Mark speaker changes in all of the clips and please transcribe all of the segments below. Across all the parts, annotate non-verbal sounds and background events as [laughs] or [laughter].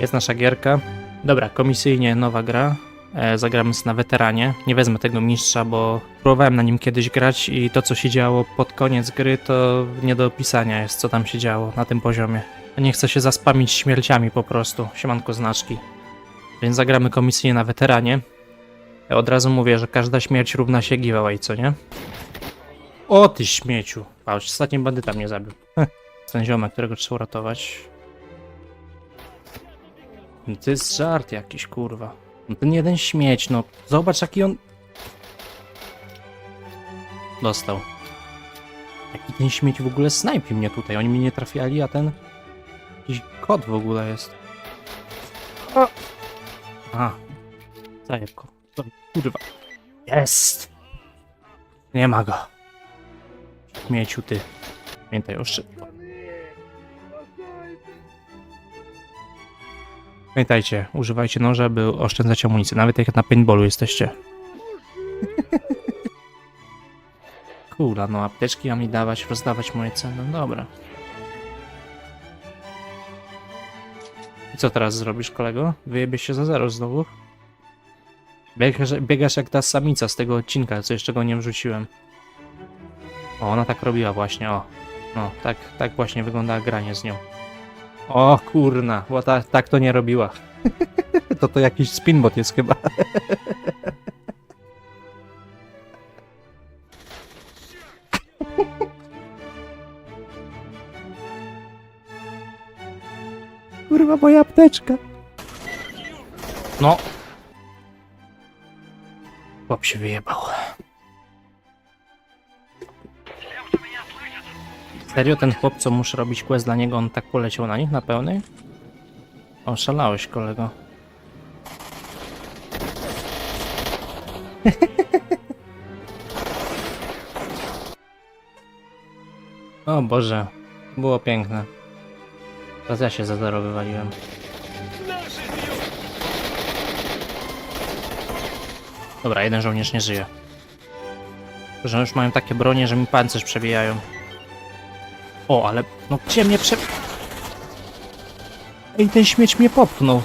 Speaker 1: Jest nasza gierka. Dobra, komisyjnie nowa gra. E, na weteranie. Nie wezmę tego mistrza, bo próbowałem na nim kiedyś grać i to, co się działo pod koniec gry, to nie do opisania jest, co tam się działo na tym poziomie. Nie chcę się zaspamić śmierciami po prostu. Siemanko znaczki. Więc zagramy komisyjnie na weteranie. Ja od razu mówię, że każda śmierć równa się giveaway, co nie? O ty śmieciu. Patrz, ostatnim bandyta mnie zabił. [laughs] Ten ziomek, którego trzeba uratować. No To jest żart jakiś, kurwa. No ten jeden śmieć, no. Zobacz jaki on... Dostał. Jaki ten śmieć w ogóle snajpi mnie tutaj. Oni mnie nie trafiali, a ten... Jakiś kot w ogóle jest. O! Aha. Zajeb go. To- Kurwa. Jest! Nie ma go. Śmieciu ty. Pamiętaj o szybko. Pamiętajcie, używajcie noża, by oszczędzać amunicję, nawet jak na paintballu jesteście. [laughs] Kula, no apteczki mam mi dawać, rozdawać moje ceny, no dobra. I co teraz zrobisz, kolego? Wyjebiesz się za zero znowu? Biegasz, biegasz jak ta samica z tego odcinka, co jeszcze go nie wrzuciłem. O, ona tak robiła właśnie, o. No, tak, tak właśnie wygląda granie z nią. O kurna, bo ta, tak to nie robiła. [laughs] to to jakiś spinbot jest chyba. [laughs] Kurwa, moja apteczka. No. Chłop się wyjebał. Serio, ten chłop, co muszę robić quest dla niego, on tak poleciał na nich na pełnej? Oszalałeś, kolego. [laughs] o Boże, było piękne. Teraz ja się za wywaliłem. Dobra, jeden żołnierz nie żyje. Że już mają takie bronie, że mi pancerz przebijają. O, ale no gdzie mnie prze... Ej, ten śmieć mnie popchnął.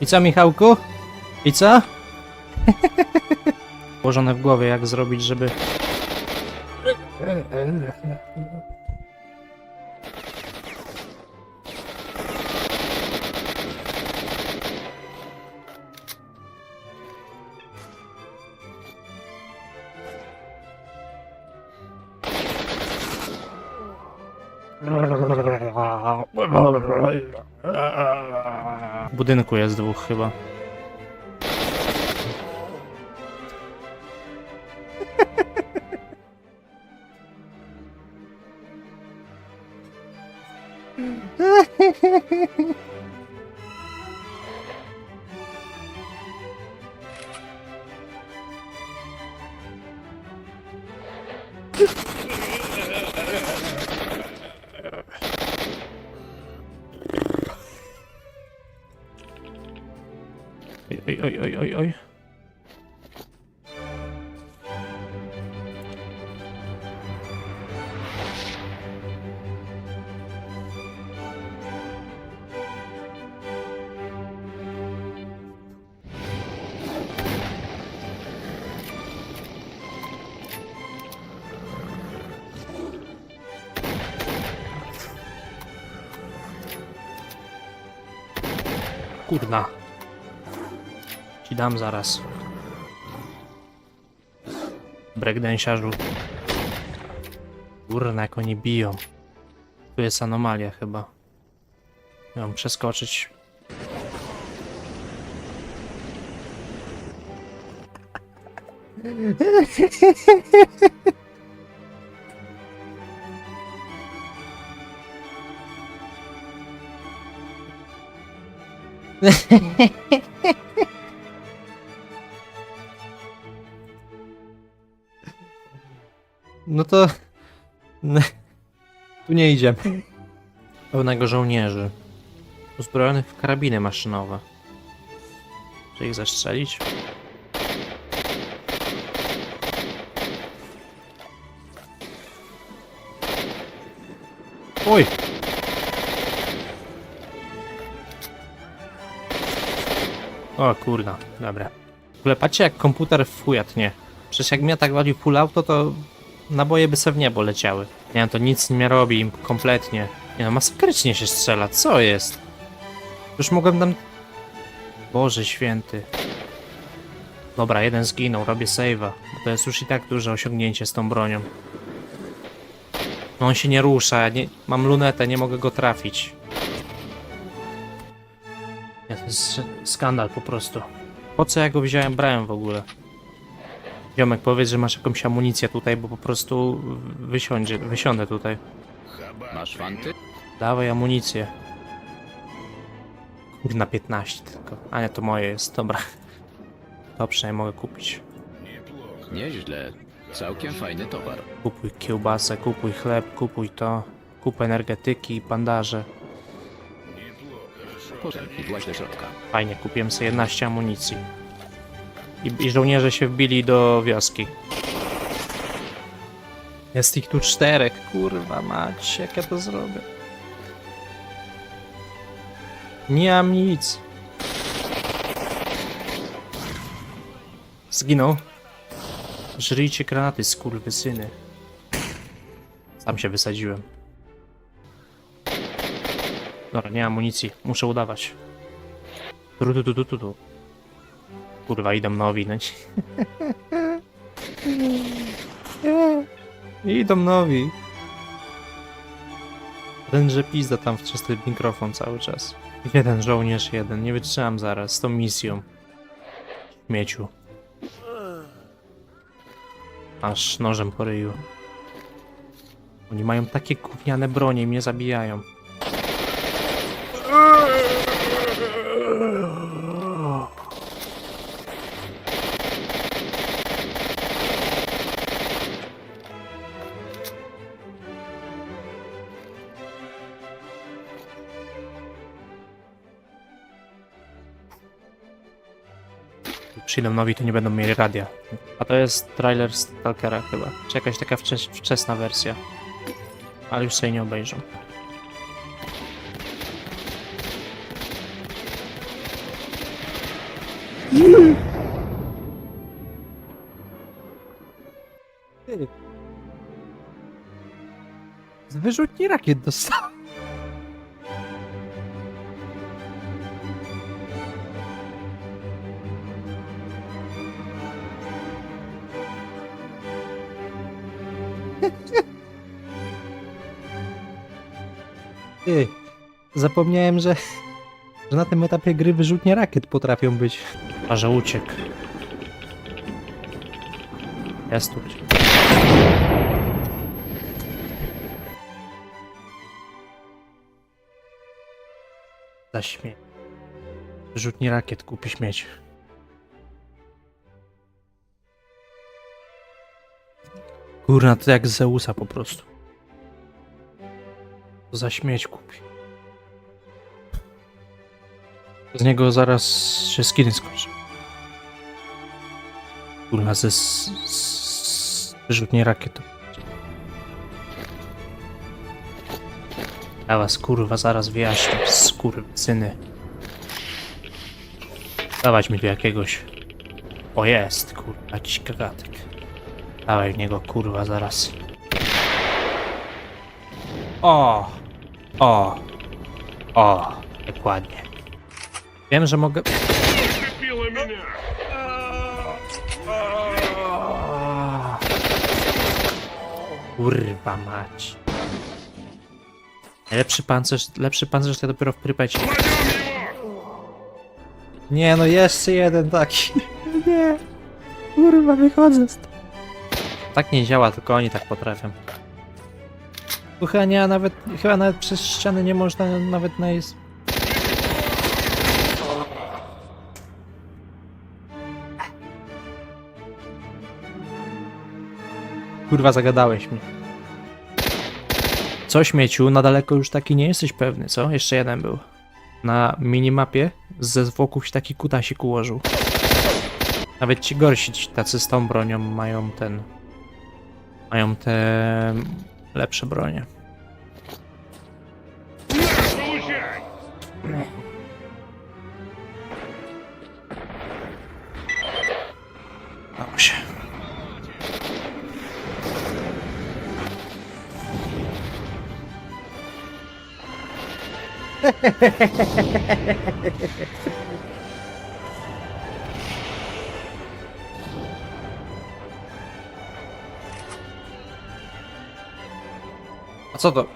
Speaker 1: I co, Michałku? I co? [laughs] Włożone w głowie, jak zrobić, żeby... W budynku jest dwóch chyba. Oj, [laughs] Kurna. Ci dam zaraz. Breakdance'arzu. Kurna, jak oni biją. Tu jest anomalia chyba. Mam przeskoczyć. [laughs] [laughs] No to. [laughs] Tu nie idziemy. Pełnego żołnierzy. Uzbrojonych w karabiny maszynowe. Czy ich zastrzelić? Oj! O kurna, dobra. W ogóle patrzcie jak komputer w chuja tnie. Przecież jak mnie tak walił full auto, to naboje by se w niebo leciały. Nie no, to nic nie robi im kompletnie. Nie no, masakrycznie się strzela, co jest? Już mogłem tam... Boże święty. Dobra, jeden zginął, robię save'a. Bo to jest już i tak duże osiągnięcie z tą bronią. No on się nie rusza, nie, mam lunetę, nie mogę go trafić. Skandal po prostu. Po co ja go wziąłem, brałem w ogóle? Ziomek, powiedz, że masz jakąś amunicję tutaj, bo po prostu wysiądzie, wysiądę tutaj.
Speaker 2: Masz fanty?
Speaker 1: Dawaj amunicję. Kurna 15 tylko. A nie, to moje jest, dobra. To przynajmniej mogę kupić.
Speaker 2: Nieźle. Całkiem fajny towar.
Speaker 1: Kupuj kiełbasę, kupuj chleb, kupuj to. Kup energetyki,
Speaker 2: właź do środka.
Speaker 1: Fajnie, kupiłem sobie 11 amunicji. I, I żołnierze się wbili do wioski. Jest ich tu czterech, kurwa mać, jak ja to zrobię? Nie mam nic. Zginął. Żryjcie granaty, skurwysyny. Sam się wysadziłem. Dobra, nie mam amunicji, muszę udawać. Tu, tu, tu, tu, tu, tu. Kurwa, idą no. [laughs] idą nowi. Ten, że pizda tam w czysty mikrofon cały czas. Jeden żołnierz, jeden. Nie wytrzymam zaraz z tą misją. Śmieciu. Aż nożem po ryju. Oni mają takie gówniane bronie i mnie zabijają. Przyjdą nowi, to nie będą mieli radia. A to jest trailer Stalkera chyba. Czy jakaś taka wczes wczesna wersja. Ale już sobie nie. Z wyrzutni rakiet dostał. Zapomniałem, że, że na tym etapie gry wyrzutnie rakiet potrafią być. A że uciekł. Jest uciekł. Za śmiech. Wyrzutnie rakiet kupi śmieć. Kurna, to jak Zeusa po prostu. Za śmieć kupi. Z niego zaraz się skiny skończy. Kurwa, ze wyrzutnie rakiet. Ja was kurwa zaraz wyjaśnię, skurwysyny. Dawać mi tu jakiegoś... O jest, kurwa, jakiś gagatek. Dawaj w niego, kurwa, zaraz. O! O! O! Dokładnie. Wiem, że mogę... Kurwa mać. Lepszy pancerz, lepszy pancerz to dopiero w prypecie. Nie no, jeszcze jeden taki. [laughs] Nie. Kurwa, wychodzę stąd. Tak nie działa, tylko oni tak potrafią. Tu chyba nie, nawet, chyba nawet przez ściany nie można nawet na jest. Kurwa, zagadałeś mi. Co śmieciu, na daleko już taki nie jesteś pewny, co? Jeszcze jeden był. Na minimapie ze wokół się taki kutasik ułożył. Nawet ci gorsi, ci tacy z tą bronią mają ten... Mają te lepsze bronie. A co to?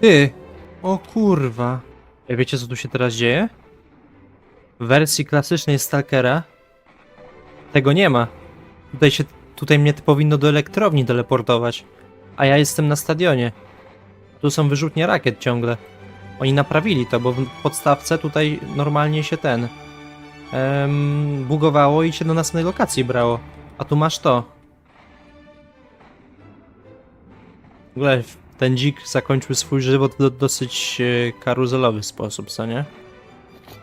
Speaker 1: Ty! O kurwa. Wiecie co tu się teraz dzieje? W wersji klasycznej Stalkera tego nie ma. Tutaj się, tutaj mnie powinno do elektrowni teleportować. A ja jestem na stadionie. Tu są wyrzutnie rakiet ciągle. Oni naprawili to, bo w podstawce tutaj normalnie się ten em, bugowało i się do następnej lokacji brało. A tu masz to. W ogóle ten dzik zakończył swój żywot w do, dosyć e, karuzelowy sposób, co nie?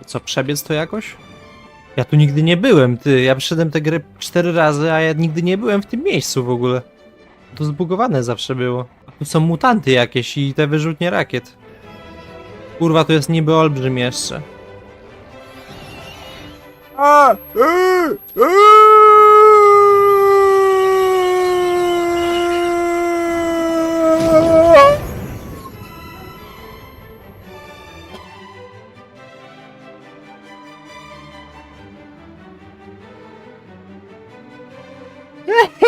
Speaker 1: Co, przebiec to jakoś? Ja tu nigdy nie byłem, ty. Ja przeszedłem tę grę cztery razy, a ja nigdy nie byłem w tym miejscu w ogóle. To zbugowane zawsze było. Tu są mutanty jakieś i te wyrzutnie rakiet. Kurwa, to jest niby olbrzym jeszcze. A!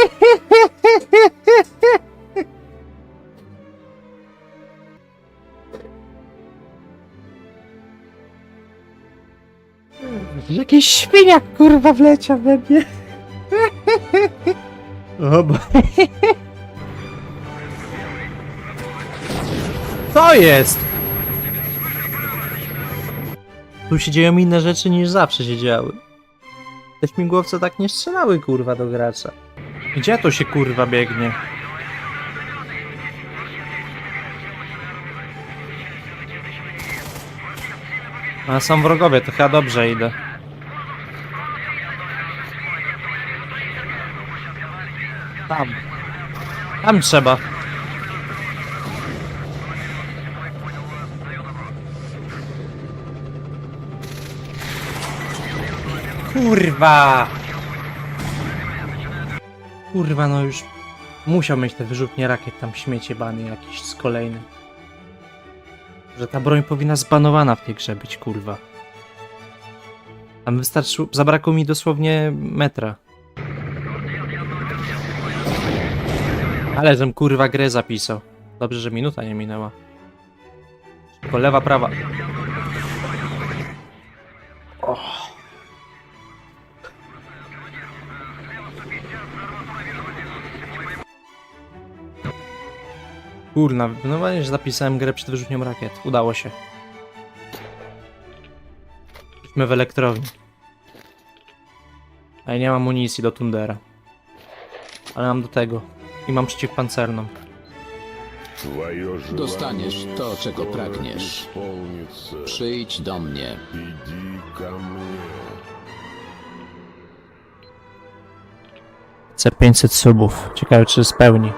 Speaker 1: [laughs] Jakiś kurwa wleciał we mnie. O. Co jest? Tu się dzieją inne rzeczy niż zawsze się działy. Te śmigłowce tak nie strzelały kurwa do gracza. Gdzie to się kurwa biegnie? A są wrogowie, to chyba dobrze idę. Tam. Tam trzeba. Kurwa! Kurwa, no już musiał mieć te wyrzutnie rakiet tam śmiecie bany jakiś z kolejny. Że ta broń powinna zbanowana w tej grze być, kurwa. Tam wystarczyło, zabrakło mi dosłownie metra. Ale żem kurwa grę zapisał. Dobrze, że minuta nie minęła. Tylko lewa, prawa. Kurna, no właśnie, że zapisałem grę przed wyrzutnią rakiet. Udało się. Jesteśmy w elektrowni. A ja nie mam amunicji do Tundera. Ale mam do tego. I mam przeciwpancerną.
Speaker 2: Dostaniesz to, czego pragniesz. Przyjdź do mnie.
Speaker 1: Chcę 500 subów. Ciekawe, czy spełni.